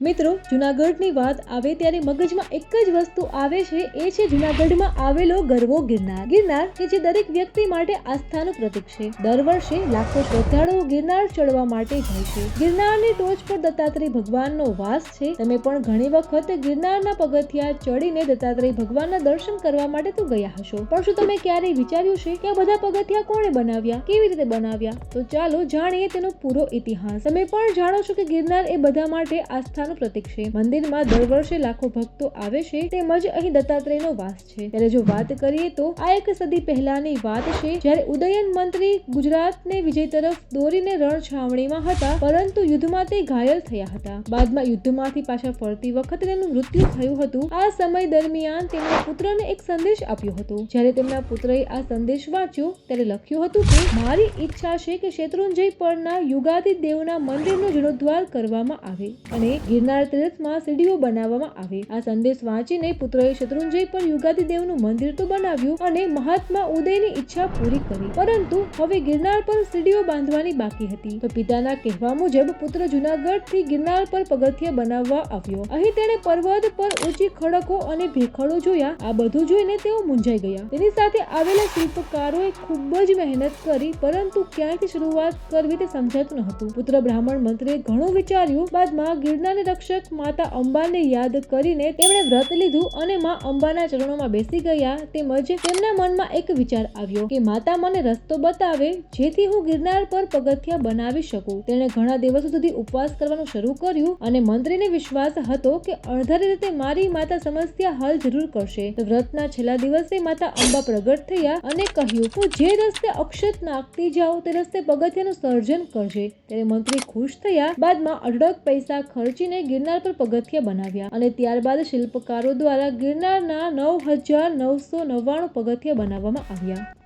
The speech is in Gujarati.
મિત્રો, જુનાગઢની વાત આવે ત્યારે મગજમાં એક જ વસ્તુ આવે છે, એ છે જુનાગઢમાં આવેલો ગરવો ગિરનાર. ગિરનાર કે જે દરેક વ્યક્તિ માટે આસ્થાનું પ્રતીક છે. દર વર્ષે લાખો શ્રદ્ધાળુઓ ગિરનાર ચડવા માટે જાય છે. ગિરનારની ટોચ પર દત્તાત્રેય ભગવાનનો વાસ છે. તમે પણ ઘણી વખત ગિરનારના પગથિયા ચડીને દત્તાત્રેય ભગવાનના દર્શન કરવા માટે તો ગયા હશો. પણ શું તમે ક્યારેય વિચાર્યું છે કે આ બધા પગથિયા કોણે બનાવ્યા? કેવી રીતે બનાવ્યા? તો ચાલો જાણીએ તેનો પૂરો ઇતિહાસ. તમે પણ જાણો છો કે ગિરનાર એ બધા માટે આસ્થાનું પ્રતીક છે. મંદિરમાં દર વર્ષે લાખો ભક્તો આવે છે, તેમજ અહીં દત્તાત્રેયનો વાસ છે. ત્યારે જો વાત કરીએ તો આ એક સદી પહેલાની વાત છે, જ્યારે ઉદયન મંત્રી ગુજરાતને વિજય તરફ દોરીને રણ છાવણીમાં હતા, પરંતુ યુદ્ધમાં તે ઘાયલ થયા હતા. બાદમાં યુદ્ધમાંથી પાછા ફરતી વખતે તેનું મૃત્યુ થયું હતું. આ સમય દરમિયાન તેમના પુત્રને એક સંદેશ આપ્યો હતો. જ્યારે તેમના પુત્રએ આ સંદેશ વાંચ્યો, ત્યારે લખ્યું હતું કે, મારી ઈચ્છા છે કે શેત્રુંજય પરના યુગાદી દેવના મંદિરનો જીર્ણોદ્ધાર કરવામાં આવે અને ગિરનાર તીર્થમાં સીડીઓ બનાવવામાં આવી. આ સંદેશ વાંચીને પુત્રએ શત્રુંજય પર યુગાદિ દેવનું મંદિર તો બનાવ્યું અને મહાત્મા ઉદયની ઈચ્છા પૂરી કરી. પરંતુ હવે ગિરનાર પર સીડીઓ બાંધવાની બાકી હતી. તો પિતાના કહેવા મુજબ પુત્ર જુનાગઢથી ગિરનાર પર પગથિયા બનાવવા આવ્યો. અહીં તેણે પર્વત પર ઊંચી ખડકો અને ભેખડો જોયા. આ બધું જોઈને તેઓ મૂંઝાઈ ગયા. તેની સાથે આવેલા શિલ્પકારોએ ખૂબ જ મહેનત કરી, પરંતુ ક્યાંથી શરૂઆત કરવી તે સમજાતું ન હતું પુત્ર બ્રાહ્મણ મંત્રીએ ઘણું વિચાર્યું. બાદમાં ગિરનારની રક્ષક માતા અંબાને યાદ કરીને તેમણે વ્રત લીધું અને માં અંબાના ચરણોમાં બેસી ગયા તેમજ તેમના મનમાં એક વિચાર આવ્યો કે માતા મને રસ્તો બતાવે જેથી હું ગિરનાર પર પગથિયા બનાવી શકું. તેણે ઘણા દિવસો સુધી ઉપવાસ કરવાનું શરૂ કર્યું અને મંત્રીને વિશ્વાસ હતો કે અણધારી રીતે મારી માતા સમસ્યા હલ જરૂર કરશે. તો વ્રતના છેલ્લા દિવસે માતા અંબા પ્રગટ થયા અને કહ્યું હું જે રસ્તે અક્ષત નાખતી જાઉં તે રસ્તે પગથિયાનું સર્જન કરશે ત્યારે મંત્રી ખુશ થયા. બાદમાં અઢળક પૈસા ખર્ચીને ગિરનાર પર પગથિયા બનાવ્યા અને ત્યારબાદ શિલ્પકારો દ્વારા ગિરનારના નવ હજાર નવસો નવ્વાણું પગથિયા બનાવવામાં આવ્યા.